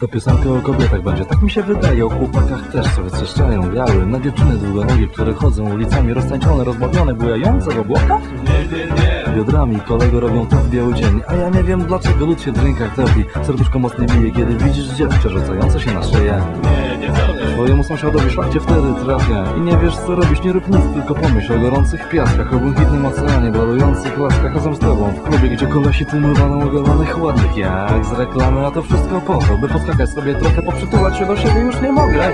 To piosenka o kobietach będzie, tak mi się wydaje O chłopakach też co wytrzeszczają biały. Na dziewczyny długonogie, które chodzą ulicami Roztańczone, rozbawione, bujające w obłokach? Nie, nie, nie Biodrami kolego robią to w biały dzień. A ja nie wiem dlaczego lud się w drinkach topi. Serduszko mocno bije, kiedy widzisz dziewczę rzucające się na szyję. Nie, nie Twojemu sąsiadowi szlak cię wtedy trafia. I nie wiesz co robisz, nie rób nic, tylko pomyśl o gorących piaskach O błękitnym oceanie, balujących laskach Razem z tobą w klubie, gdzie kolesi tłumywaną ogolonych ładnych Jak z reklamy, a to wszystko po to By poskakać sobie trochę, poprzytulać się do siebie Już nie mogę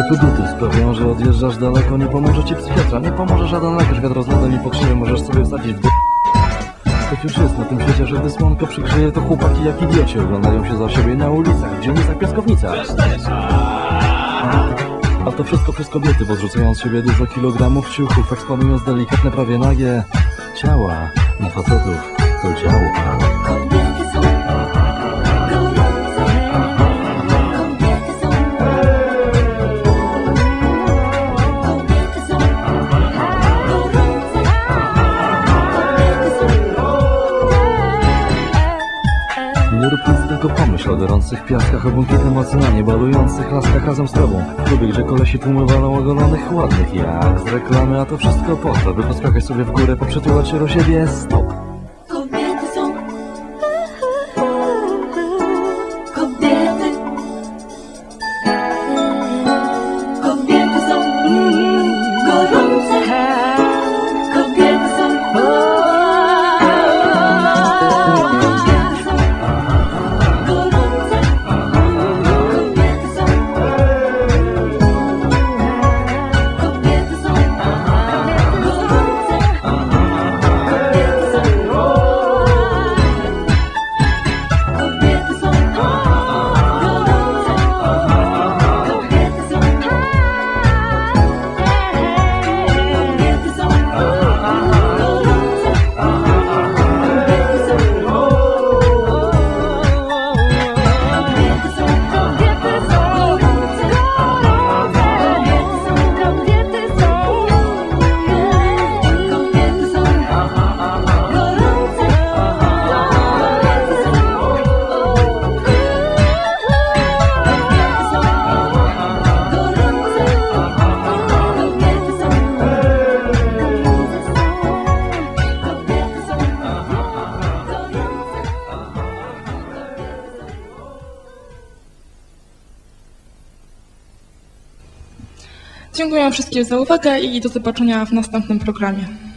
buty sprawią, że odjeżdżasz daleko. Nie pomoże ci psychiatra, nie pomoże żaden lekarz. Wiatr z lodem i pokrzywy możesz sobie wsadzić w. Tak już jest na tym świecie, że gdy słonko przygrzeje To chłopaki jak idioci oglądają się za siebie na ulicach W dzielnicach, piaskownicach. A to wszystko przez kobiety, bo zrzucając siebie dużo kilogramów ciuchów Eksponując delikatne, prawie nagie ciała. Na facetów to działo nic, tylko pomyśl o gorących piaskach, o błękitnym oceanie, balujących laskach razem z tobą. W gdzie kolesi tłumywaną ogolonych ładnych, jak z reklamy, a to wszystko po to, by poskakać sobie w górę, poprzytulać się do siebie, stop. Dziękuję wszystkim za uwagę i do zobaczenia w następnym programie.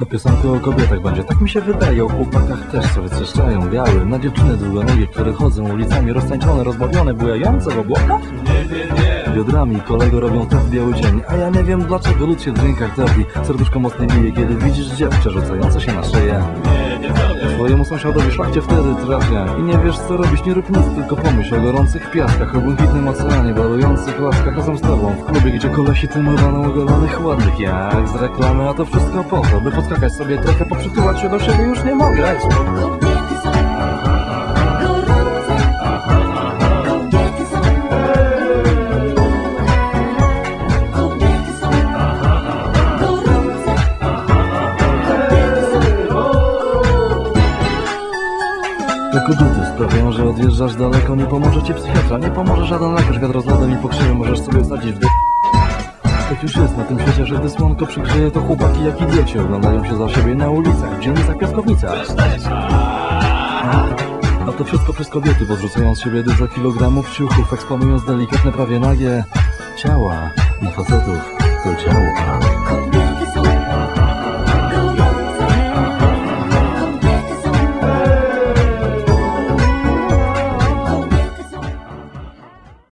To piosenka o kobietach będzie, tak mi się wydaje, o chłopakach też co wytrzeszczają biały. Na dziewczyny długonogie, które chodzą ulicami, roztańczone, rozbawione, bujające w obłokach. Nie, nie, nie Biodrami kolego robią to w biały dzień A ja nie wiem dlaczego lud się w drinkach topi Serduszko mocno bije, kiedy widzisz dziewczę rzucające się na szyję Twojemu sąsiadowi szlak cię wtedy trafia. I nie wiesz co robisz, nie rób nic, tylko pomyśl o gorących piaskach O błękitnym oceanie, balujących laskach razem z tobą W klubie, gdzie kolesi tłumywaną ogolonych ładnych Jak z reklamy, a to wszystko po to By poskakać sobie trochę, poprzytulać się do siebie Już nie mogę Kobiety sprawiają, że odjeżdżasz daleko. Nie pomoże ci psychiatra, nie pomoże żaden lekarz. Wiatr z lodem i pokrzywy możesz sobie wsadzić w. Tak już jest na tym świecie, że gdy słonko przygrzeje To chłopaki jak idioci oglądają się za siebie na ulicach W dzielnicach, piaskownicach. A to wszystko przez kobiety, bo zrzucając z siebie dużo kilogramów ciuchów Eksponując delikatne, prawie nagie ciała Na facetów to ciało